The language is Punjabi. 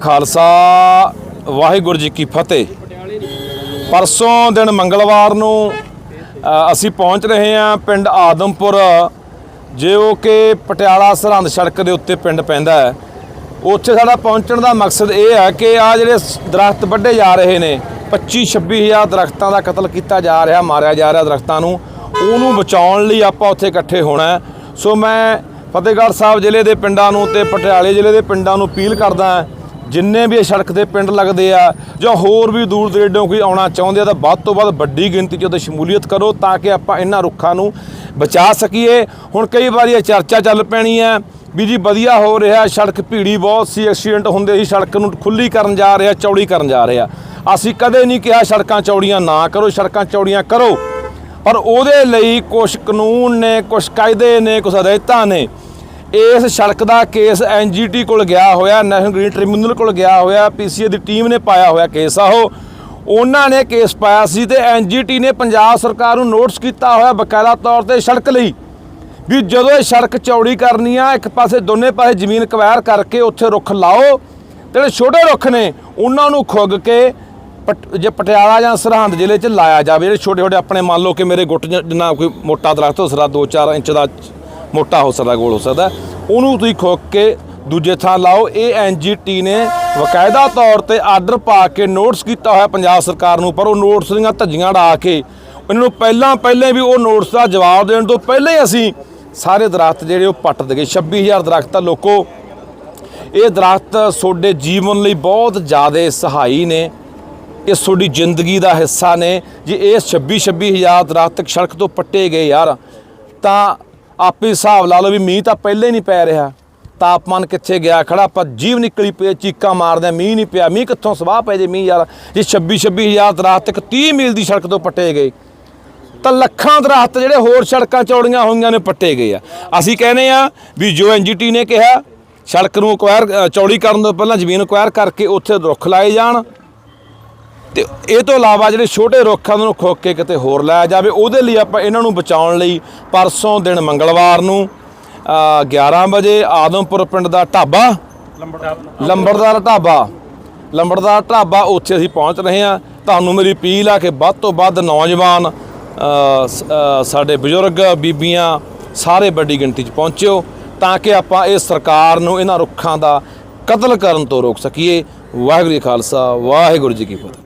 ਖਾਲਸਾ, ਵਾਹਿਗੁਰੂ ਜੀ ਕੀ ਫਤਿਹ। ਪਰਸੋਂ ਦਿਨ ਮੰਗਲਵਾਰ ਨੂੰ ਅਸੀਂ ਪਹੁੰਚ ਰਹੇ ਹਾਂ ਪਿੰਡ ਆਦਮਪੁਰ, ਜੋ ਕਿ ਪਟਿਆਲਾ ਸਰਹੰਦ ਸੜਕ ਦੇ ਉੱਤੇ ਪਿੰਡ ਪੈਂਦਾ ਹੈ। ਉੱਥੇ ਸਾਡਾ ਪਹੁੰਚਣ ਦਾ ਮਕਸਦ ਇਹ ਹੈ ਕਿ ਆ ਜਿਹੜੇ ਸ- ਦਰਖਤ ਵੱਢੇ ਜਾ ਰਹੇ ਨੇ 25 26000 ਦਰਖਤਾਂ ਦਾ ਕਤਲ ਕੀਤਾ ਜਾ ਰਿਹਾ, ਮਾਰਿਆ ਜਾ ਰਿਹਾ ਦਰਖਤਾਂ ਨੂੰ, ਉਹਨੂੰ ਬਚਾਉਣ ਲਈ ਆਪਾਂ ਉੱਥੇ ਇਕੱਠੇ ਹੋਣਾ ਸੋ ਮੈਂ ਫਤਿਹਗੜ੍ਹ ਸਾਹਿਬ ਜ਼ਿਲ੍ਹੇ ਦੇ ਪਿੰਡਾਂ ਨੂੰ ਤੇ ਪਟਿਆਲੇ ਜ਼ਿਲ੍ਹੇ ਦੇ ਪਿੰਡਾਂ ਨੂੰ ਅਪੀਲ ਕਰਦਾ ਹਾਂ ਜਿੰਨੇ ਵੀ ਇਹ ਸੜਕ ਦੇ ਪਿੰਡ ਲੱਗਦੇ ਆ ਜਾਂ ਹੋਰ ਵੀ ਦੂਰ ਦਰੇਡੋਂ ਕੋਈ ਆਉਣਾ ਚਾਹੁੰਦੇ ਆ ਤਾਂ ਵੱਧ ਤੋਂ ਵੱਧ ਵੱਡੀ ਗਿਣਤੀ 'ਚ ਉਹਦੇ ਸ਼ਮੂਲੀਅਤ ਕਰੋ ਤਾਂ ਕਿ ਆਪਾਂ ਇਹਨਾਂ ਰੁੱਖਾਂ ਨੂੰ ਬਚਾ ਸਕੀਏ। ਹੁਣ ਕਈ ਵਾਰੀ ਇਹ ਚਰਚਾ ਚੱਲ ਪੈਣੀ ਹੈ ਵੀ ਜੀ ਵਧੀਆ ਹੋ ਰਿਹਾ, ਸੜਕ ਭੀੜੀ ਬਹੁਤ ਸੀ, ਐਕਸੀਡੈਂਟ ਹੁੰਦੇ ਸੀ ਸੜਕ ਨੂੰ ਖੁੱਲੀ ਕਰਨ ਜਾ ਰਿਹਾ, ਚੌੜੀ ਕਰਨ ਜਾ ਰਿਹਾ। ਅਸੀਂ ਕਦੇ ਨਹੀਂ ਕਿਹਾ ਸੜਕਾਂ ਚੌੜੀਆਂ ਨਾ ਕਰੋ, ਸੜਕਾਂ ਚੌੜੀਆਂ ਕਰੋ। ਪਰ ਉਹਦੇ ਲਈ ਕੁਝ ਕਾਨੂੰਨ ਨੇ ਕੁਝ ਕਾਇਦੇ ਨੇ ਕੁਝ ਹਦਾਇਤਾਂ ਨੇ ਇਸ ਸੜਕ ਦਾ ਕੇਸ ਐਨਜੀਟੀ ਕੋਲ ਗਿਆ ਹੋਇਆ ਨੈਸ਼ਨਲ ਗ੍ਰੀਨ ਟ੍ਰਿਬਿਊਨਲ ਕੋਲ ਗਿਆ ਹੋਇਆ ਪੀਸੀਏ ਦੀ ਟੀਮ ਨੇ ਪਾਇਆ ਹੋਇਆ ਕੇਸ ਆ ਉਹ। ਉਹਨਾਂ ਨੇ ਕੇਸ ਪਾਇਆ ਸੀ ਤੇ ਐਨਜੀਟੀ ਨੇ ਪੰਜਾਬ ਸਰਕਾਰ ਨੂੰ ਨੋਟਿਸ ਕੀਤਾ ਹੋਇਆ ਬਕਾਇਦਾ ਤੌਰ ਤੇ ਸੜਕ ਲਈ ਵੀ ਜਦੋਂ ਇਹ ਸੜਕ ਚੌੜੀ ਕਰਨੀ ਆ, ਇੱਕ ਪਾਸੇ ਦੋਨੇ ਪਾਸੇ ਜ਼ਮੀਨ ਕਵੈਰ ਕਰਕੇ ਉੱਥੇ ਰੁੱਖ ਲਾਓ ਤੇ ਜਿਹੜੇ ਛੋਟੇ ਰੁੱਖ ਨੇ, ਉਹਨਾਂ ਨੂੰ ਖੁੱਗ ਕੇ ਪਟ- ਜੇ ਪਟਿਆਲਾ ਜਾਂ ਸਰਹੰਦ ਜ਼ਿਲ੍ਹੇ 'ਚ ਲਾਇਆ ਜਾਵੇ, ਜਿਹੜੇ ਛੋਟੇ ਛੋਟੇ ਆਪਣੇ ਮੰਨ ਲਓ ਕਿ ਮੇਰੇ ਗੁੱਟ ਜਿੰਨਾ ਕੋਈ ਮੋਟਾ ਦਰਖਤ ਹੋ ਸਕਦਾ 2-4 ਇੰਚ ਦਾ ਮੋਟਾ ਹੋ ਸਕਦਾ, ਗੋਲ ਹੋ ਸਕਦਾ। ਉਹਨੂੰ ਤੁਸੀਂ ਖੋਕ ਕੇ ਦੂਜੇ ਥਾਂ ਲਾਓ। ਇਹ ਐਨਜੀਟੀ ਨੇ ਵਕਾਇਦਾ ਤੌਰ ਤੇ ਆਰਡਰ ਪਾ ਕੇ ਨੋਟਿਸ ਕੀਤਾ ਹੋਇਆ ਪੰਜਾਬ ਸਰਕਾਰ ਨੂੰ, ਪਰ ਉਹ ਨੋਟਿਸ ਦੀਆਂ ਧੱਜੀਆਂ ਢਾ ਕੇ ਇਹਨਾਂ ਨੂੰ ਪਹਿਲਾਂ ਪਹਿਲੇ ਵੀ ਉਹ ਨੋਟਿਸ ਦਾ ਜਵਾਬ ਦੇਣ ਤੋਂ ਪਹਿਲੇ ਅਸੀਂ ਸਾਰੇ ਦਰਖਤ ਜਿਹੜੇ ਉਹ ਪੱਟ ਦਗੇ 26000 ਦਰਖਤ ਆ ਲੋਕੋ, ਇਹ ਦਰਖਤ ਤੁਹਾਡੇ ਜੀਵਨ ਲਈ ਬਹੁਤ ਜ਼ਿਆਦਾ ਸਹਾਈ ਨੇ। ਇਹ ਤੁਹਾਡੀ ਜ਼ਿੰਦਗੀ ਦਾ ਹਿੱਸਾ ਨੇ। ਜੇ ਇਹ 26 26000 ਦਰਖਤ ਸੜਕ ਤੋਂ ਪੱਟੇ ਗਏ ਯਾਰ, ਤਾਂ ਆਪੇ ਹਿਸਾਬ ਲਾ ਲਓ ਵੀ ਮੀਂਹ ਤਾਂ ਪਹਿਲੇ ਨਹੀਂ ਪੈ ਰਿਹਾ। ਤਾਪਮਾਨ ਕਿੱਥੇ ਗਿਆ? ਖੜਾ ਆਪਾਂ ਜੀਵ ਨਿਕਲੀ ਪਈ ਚੀਕਾਂ ਮਾਰਦੇ ਆ, ਮੀਂਹ ਨਹੀਂ ਪਿਆ। ਮੀਂਹ ਕਿੱਥੋਂ ਸਵਾਹ ਪੈ ਜੇ ਮੀਂਹ ਯਾਰ? ਜੇ 26 26000 ਦਰਖਤ ਇੱਕ 30 ਮੀਲ ਦੀ ਸੜਕ ਤੋਂ ਪੱਟੇ ਗਏ। ਤਾਂ ਲੱਖਾਂ ਦਰਖਤ ਜਿਹੜੇ ਹੋਰ ਸੜਕਾਂ ਚੌੜੀਆਂ ਹੋਈਆਂ ਨੇ ਪੱਟੇ ਗਏ ਆ। ਅਸੀਂ ਕਹਿੰਦੇ ਆ ਵੀ ਜੋ ਐਨਜੀਟੀ ਨੇ ਕਿਹਾ ਸੜਕ ਨੂੰ ਅਕਵਾਇਰ ਚੌੜੀ ਕਰਨ ਤੋਂ ਪਹਿਲਾਂ ਜ਼ਮੀਨ ਅਕਵਾਇਰ ਕਰਕੇ ਉੱਥੇ ਰੁੱਖ ਲਾਏ ਜਾਣ। ਤੇ ਇਹ ਤੋਂ ਇਲਾਵਾ ਜਿਹੜੇ ਛੋਟੇ ਰੁੱਖਾਂ ਨੂੰ ਖੋਕ ਕੇ ਕਿਤੇ ਹੋਰ ਲਾਇਆ ਜਾਵੇ ਉਹਦੇ ਲਈ ਆਪਾਂ ਇਹਨਾਂ ਨੂੰ ਬਚਾਉਣ ਲਈ ਪਰਸੋਂ ਦਿਨ ਮੰਗਲਵਾਰ ਨੂੰ ਅ, 11 ਵਜੇ ਆਦਮਪੁਰ ਪਿੰਡ ਦਾ ਢਾਬਾ ਲੰਬੜਦਾਰ ਢਾਬਾ ਲੰਬੜਦਾਰ ਢਾਬਾ ਉੱਥੇ ਅਸੀਂ ਪਹੁੰਚ ਰਹੇ ਹਾਂ। ਤੁਹਾਨੂੰ ਮੇਰੀ ਅਪੀਲ ਆ ਕਿ ਵੱਧ ਤੋਂ ਵੱਧ ਨੌਜਵਾਨ ਸਾਡੇ ਬਜ਼ੁਰਗ ਬੀਬੀਆਂ ਸਾਰੇ ਵੱਡੀ ਗਿਣਤੀ 'ਚ ਪਹੁੰਚਿਓ ਤਾਂ ਕਿ ਆਪਾਂ ਇਹ ਸਰਕਾਰ ਨੂੰ ਇਹਨਾਂ ਰੁੱਖਾਂ ਦਾ ਕਤਲ ਕਰਨ ਤੋਂ ਰੋਕ ਸਕੀਏ। ਵਾਹਿਗੁਰੂ ਜੀ ਖਾਲਸਾ ਵਾਹਿਗੁਰੂ ਜੀ ਕੀ ਫਤਿਹ।